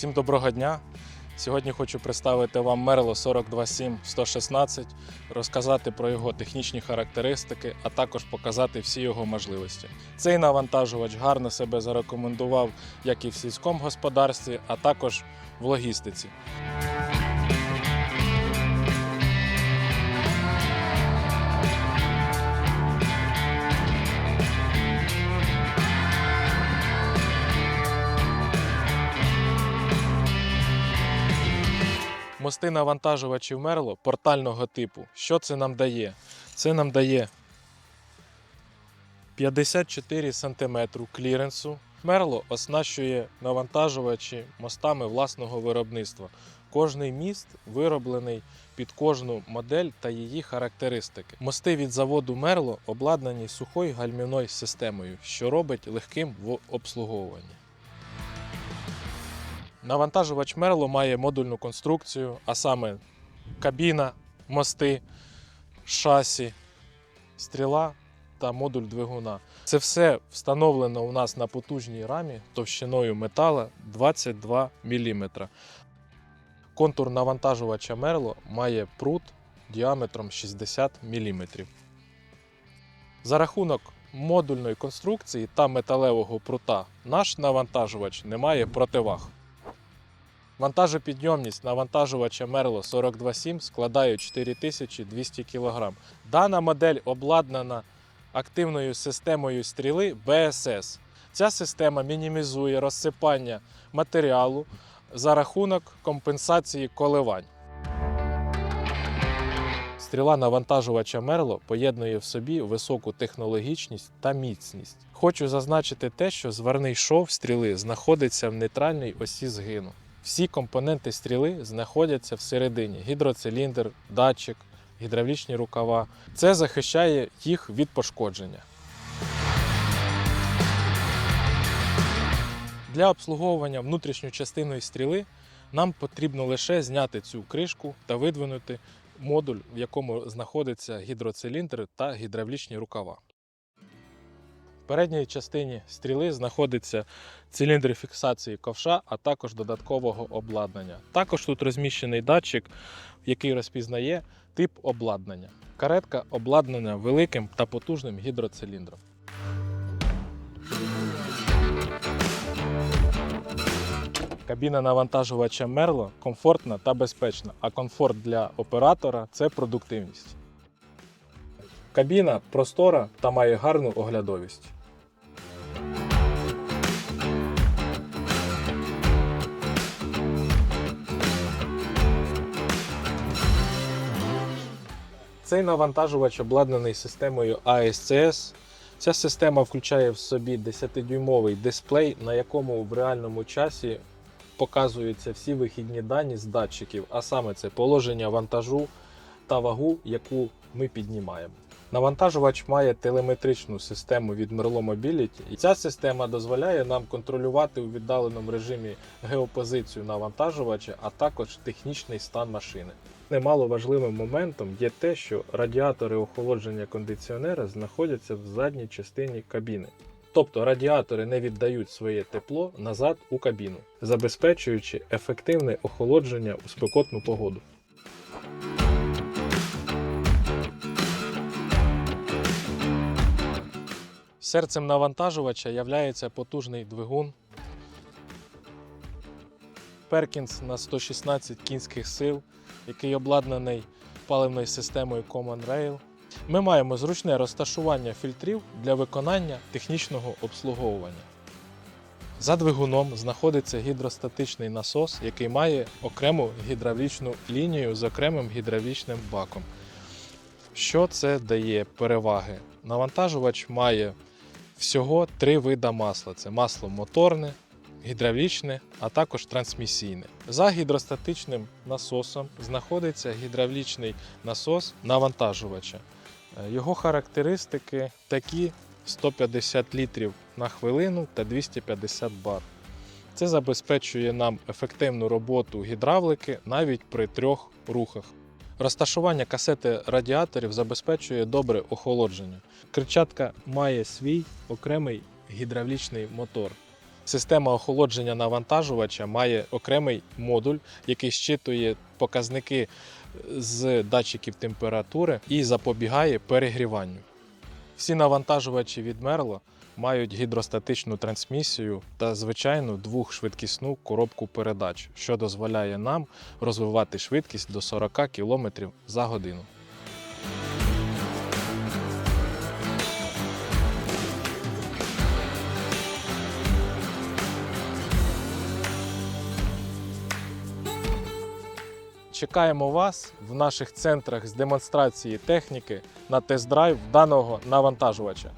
Всім доброго дня. Сьогодні хочу представити вам Мерло 427 116, розказати про його технічні характеристики, а також показати всі його можливості. Цей навантажувач гарно себе зарекомендував як і в сільському господарстві, а також в логістиці. Мости навантажувачів Мерло портального типу. Що це нам дає? Це нам дає 54 см кліренсу. Мерло оснащує навантажувачі мостами власного виробництва. Кожний міст вироблений під кожну модель та її характеристики. Мости від заводу Мерло обладнані сухою гальмівною системою, що робить легким в обслуговуванні. Навантажувач Мерло має модульну конструкцію, а саме кабіна, мости, шасі, стріла та модуль двигуна. Це все встановлено у нас на потужній рамі товщиною метала 22 мм. Контур навантажувача Мерло має прут діаметром 60 мм. За рахунок модульної конструкції та металевого прута наш навантажувач не має противаг. Вантажопідйомність навантажувача Merlo 427 складає 4200 кг. Дана модель обладнана активною системою стріли BSS. Ця система мінімізує розсипання матеріалу за рахунок компенсації коливань. Стріла навантажувача Мерло поєднує в собі високу технологічність та міцність. Хочу зазначити те, що зварний шов стріли знаходиться в нейтральній осі згину. Всі компоненти стріли знаходяться всередині: гідроциліндр, датчик, гідравлічні рукава. Це захищає їх від пошкодження. Для обслуговування внутрішньої частини стріли нам потрібно лише зняти цю кришку та видвинути модуль, в якому знаходиться гідроциліндр та гідравлічні рукава. Передній частині стріли знаходиться циліндр фіксації ковша, а також додаткового обладнання. Також тут розміщений датчик, який розпізнає тип обладнання. Каретка обладнана великим та потужним гідроциліндром. Кабіна навантажувача Мерло комфортна та безпечна, а комфорт для оператора це продуктивність. Кабіна простора та має гарну оглядовість. Цей навантажувач обладнаний системою ASCS. Ця система включає в собі 10-дюймовий дисплей, на якому в реальному часі показуються всі вихідні дані з датчиків, а саме це положення вантажу та вагу, яку ми піднімаємо. Навантажувач має телеметричну систему від Merlo Mobility, і ця система дозволяє нам контролювати у віддаленому режимі геопозицію навантажувача, а також технічний стан машини. Немало важливим моментом є те, що радіатори охолодження кондиціонера знаходяться в задній частині кабіни. Тобто радіатори не віддають своє тепло назад у кабіну, забезпечуючи ефективне охолодження у спекотну погоду. Серцем навантажувача являється потужний двигун Perkins на 116 кінських сил, який обладнаний паливною системою Common Rail. Ми маємо зручне розташування фільтрів для виконання технічного обслуговування. За двигуном знаходиться гідростатичний насос, який має окрему гідравлічну лінію з окремим гідравлічним баком. Що це дає переваги? Навантажувач має всього три вида масла: це масло моторне, гідравлічне, а також трансмісійне. За гідростатичним насосом знаходиться гідравлічний насос навантажувача. Е, Його характеристики такі: 150 літрів на хвилину та 250 бар. Це забезпечує нам ефективну роботу гідравлики навіть при трьох рухах. Розташування касети радіаторів забезпечує добре охолодження. Кричатка має свій окремий гідравлічний мотор. Система охолодження навантажувача має окремий модуль, який щитує показники з датчиків температури і запобігає перегріванню. Всі навантажувачі від Merlo мають гідростатичну трансмісію та звичайну двохшвидкісну коробку передач, що дозволяє нам розвивати швидкість до 40 км за годину. Чекаємо вас в наших центрах з демонстрації техніки на тест-драйв даного навантажувача.